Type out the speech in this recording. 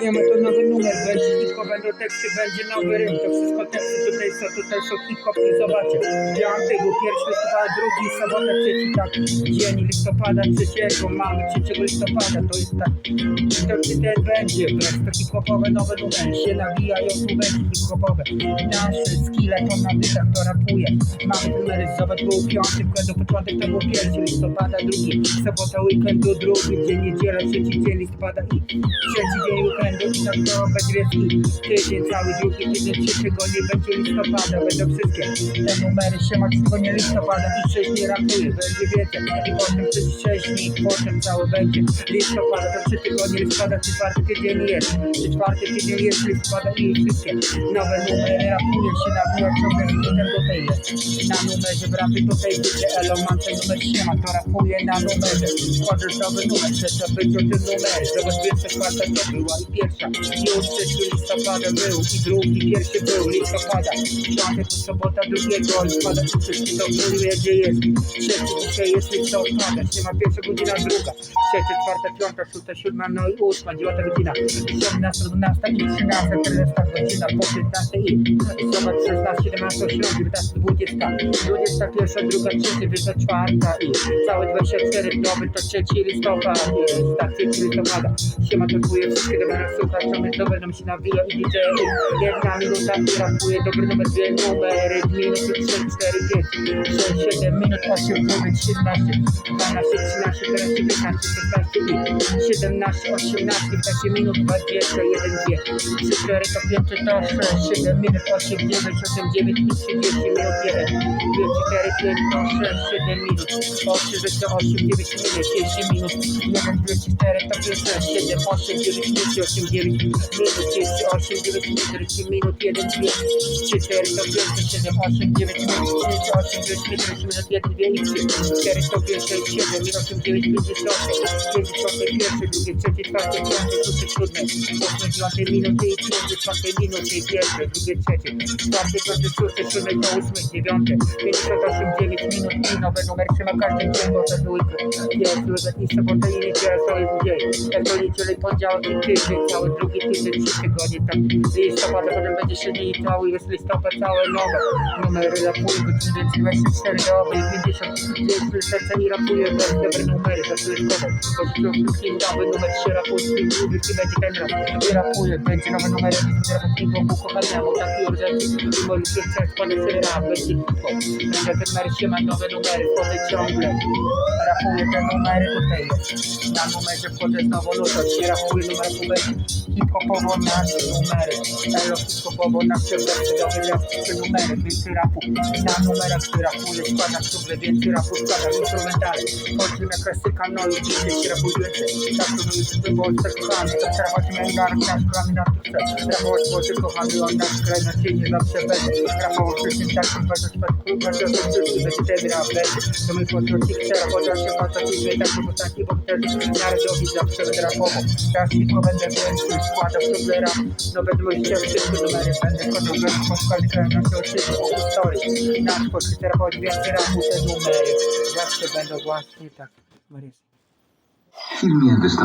Siema, to nowy numer będzie, tylko będą teksty, będzie nowy rym, to wszystko teksty tutaj są, tutaj są hip-hop i zobaczcie. Piątego, pierwszy listopada, drugi, sobota, trzeci, tak, dzień listopada, trzeciego, mamy trzeciego listopada, to jest tak, to ten będzie, wreszcie to hip-hopowe nowe numery się nawijają, tu będzie hip-hopowe. Nasze skille to na bytach, to rapuje. Mamy numery, zobacz, był piąty, do początek to był pierwszy listopada, drugi, sobota, weekendu, drugi, dzień niedziela, trzeci dzień listopada i trzeci dzień weekendu i tak to będzie i tydzień cały drugi tydzień trzeciego nie będzie listopada będą wszystkie te numery się ma tylko nie listopada i sześć nie rapuje będzie wiecie i potem przez sześć dni potem cały będzie listopada to trzy tygodnie listopada czy czwarty tydzień jest czy czwarty tydzień jest listopada i wszystkie nowe numery rapuje się nawija ciągle z do tej na numerze w rapie tutaj widzę elo mam ten numer siema to rapuje na numerze. Wchodzę nowy numer chcę być o tym numerze zobacz pierwsza czwarta to była pierwsza listopada był i drugi pierwszy był listopada. Piątek to sobota drugiego listopada. Wszyscy to mówię gdzie jest. Trzeci dzisiaj jest listopada. Nie ma pierwsza godzina druga. Trzecia czwarta piąta szósta siódma no i ósma dziewiąta godzina. Siedemnasta dwunasta i trzynasta czternasta godzina po piętnastej i zobacz szesnaście siedemnaście osiemnaście dziewiętnaście dwudziesta. Dwudziesta pierwsza druga trzecia trzecia czwarta i całe dwadzieścia cztery. Doby to trzeci listopad jest tak trzeci listopada. Siema czuje wszystkie słuchaczom jest dobre, nam się nawija i DJ Jedna minuta, rapuje dobry numer, dwie numery W minuty 3, 4, 5, 6, 7 minut, 8, 9, 16, 12, 13, 14, 15, 16 17, 18 W czasie minut 20, 1, 2, 3, 4, to 5, to 6, 7 minut, 8, 9, 8, 9 i 30 minut 1 jedno, 6, 7 minut, 8, 6, 8, 9 minut, 10 minut, 1, 2, 4, 5, 6, 7, 8, 9, 10, 8, 9 minut, 10, 8, 9 minut, 10 minut, 1, 2, 4, 5, 7, 8, 9 minut, 10, 8, 9 minut, 10 minut, 1, 2, 4, 5, 6, 7, 8, 9, 50, 51, 2, 3, 4, 5, 6, 7, 8, 9 minuty i 50 minuty, 1, 2, 3, 4, 5, 6, 7, 8, 9, 58, pięćdziesiąt osiem dziewięć minut i nowe numery trzyma każdy dzień bo to były jest weekend i sobota i niedziela to jest dzień jak to niedzielę poniedziałek i tydzień cały drugi tydzień trzy tygodnie tak listopada potem będzie się i cały jest listopad całe nowe numery rapuje godziny więcej 24 doby i 50 jest serce i rapuje bez dobre numery to jest kogo bo to wszystkim nowy numer się rapuje i drugi będzie ten rap i rapuje będzie nowe numery zaraz i Bogu kochaniemu taki urządzenie i moi się chce składać sobie rap będzie hip-hop będzie ten numer się ma nowe numery wchodzę ciągle. Rapuje te numery tutaj na numerze wchodzę znowu lutą nie rapuje numer numer hip-hopowo nasze numery elo hip-hopowo nasze wersy dobre rapy numery więcej rapu na numerach który rapuje składam ciągle więcej rapu składam instrumentale chodzi na klasyka no i dzisiaj więcej tak to jest wybór kochany to trzeba właśnie miał naród nasz kochany na tuce rapować Boże kochany on nasz kraj na cienie zawsze będzie rapować wszystkim takim bardzo szpadku bardzo wszystkim będzie ten rap będzie to my po prostu chcę rapować się bardzo później tak bo taki bo też narodowi zawsze będę rapował teraz tylko będę więcej rap no będę chciał wszystko numery będę bez poszkolny kraj na po historii. Nasz pod rapu te numery. Zawsze będą właśnie tak filmie wystąpił